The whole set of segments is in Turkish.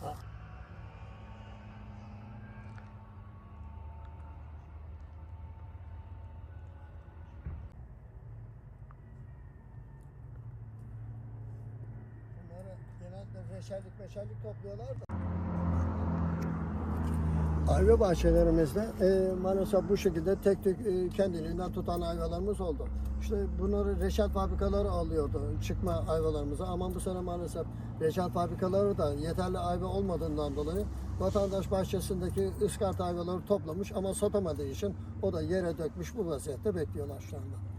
Ha. Bunları genelde reşerlik meşerlik topluyorlar da. Ayva bahçelerimizde e, maalesef bu şekilde tek tek e, kendiliğinden tutan ayvalarımız oldu. İşte bunları reçel fabrikaları alıyordu çıkma ayvalarımızı ama bu sene maalesef reçel fabrikaları da yeterli ayva olmadığından dolayı vatandaş bahçesindeki ıskart ayvaları toplamış ama satamadığı için o da yere dökmüş bu vaziyette bekliyorlar şu anda.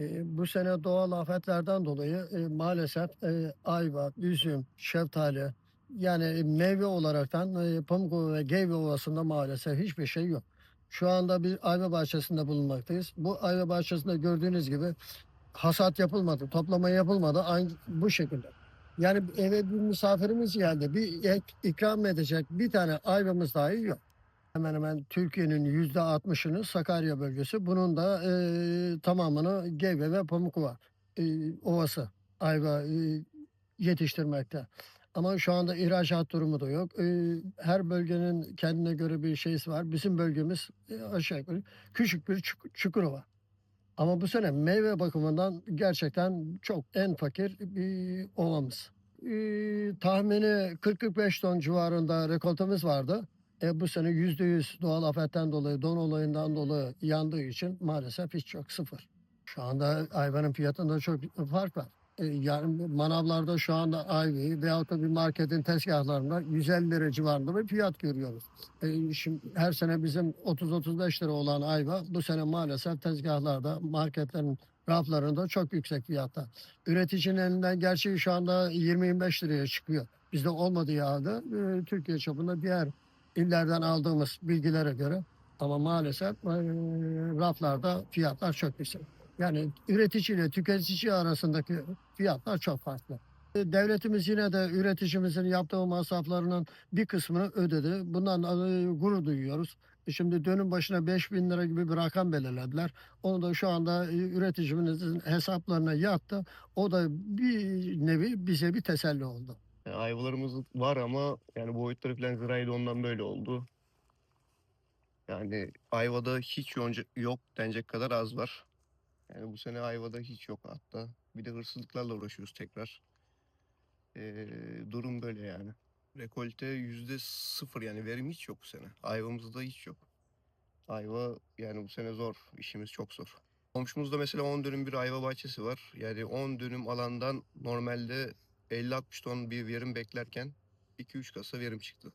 E, bu sene doğal afetlerden dolayı e, maalesef e, ayva, üzüm, şeftali yani meyve olaraktan e, Pamukova ve Geyve Ovası'nda maalesef hiçbir şey yok. Şu anda bir ayva bahçesinde bulunmaktayız. Bu ayva bahçesinde gördüğünüz gibi hasat yapılmadı, toplama yapılmadı aynı bu şekilde. Yani eve bir misafirimiz geldi. Bir ek, ikram edecek bir tane ayvamız dahi yok. Hemen hemen Türkiye'nin yüzde 60'ını Sakarya bölgesi. Bunun da e, tamamını Geyve ve Pamukova e, Ovası ayva e, yetiştirmekte. Ama şu anda ihracat durumu da yok. E, her bölgenin kendine göre bir şeysi var. Bizim bölgemiz e, aşağı yukarı küçük bir çuk- Çukurova. Ama bu sene meyve bakımından gerçekten çok en fakir bir ovamız. E, tahmini 40-45 ton civarında rekoltemiz vardı. E, bu sene yüzde yüz doğal afetten dolayı, don olayından dolayı yandığı için maalesef hiç yok sıfır. Şu anda ayvanın fiyatında çok fark var. E, yani manavlarda şu anda ayvayı veyahut da bir marketin tezgahlarında 150 lira civarında bir fiyat görüyoruz. E, şimdi her sene bizim 30-35 lira olan ayva bu sene maalesef tezgahlarda, marketlerin raflarında çok yüksek fiyatta. Üreticinin elinden gerçeği şu anda 20-25 liraya çıkıyor. Bizde olmadığı halde e, Türkiye çapında diğer illerden aldığımız bilgilere göre ama maalesef e, raflarda fiyatlar çok yüksek. Yani üretici ile tüketici arasındaki fiyatlar çok farklı. E, Devletimiz yine de üreticimizin yaptığı masraflarının bir kısmını ödedi. Bundan e, gurur duyuyoruz. E, Şimdi dönüm başına 5 bin lira gibi bir rakam belirlediler. Onu da şu anda üreticimizin hesaplarına yattı. O da bir nevi bize bir teselli oldu. Yani ayvalarımız var ama yani boyutları falan zıraydı ondan böyle oldu. Yani ayvada hiç yonca, yok denecek kadar az var. Yani bu sene ayvada hiç yok hatta. Bir de hırsızlıklarla uğraşıyoruz tekrar. Ee, durum böyle yani. Rekolte yüzde sıfır yani verim hiç yok bu sene. Ayvamızda hiç yok. Ayva yani bu sene zor. işimiz çok zor. Komşumuzda mesela 10 dönüm bir ayva bahçesi var. Yani 10 dönüm alandan normalde 50-60 ton bir verim beklerken 2-3 kasa verim çıktı.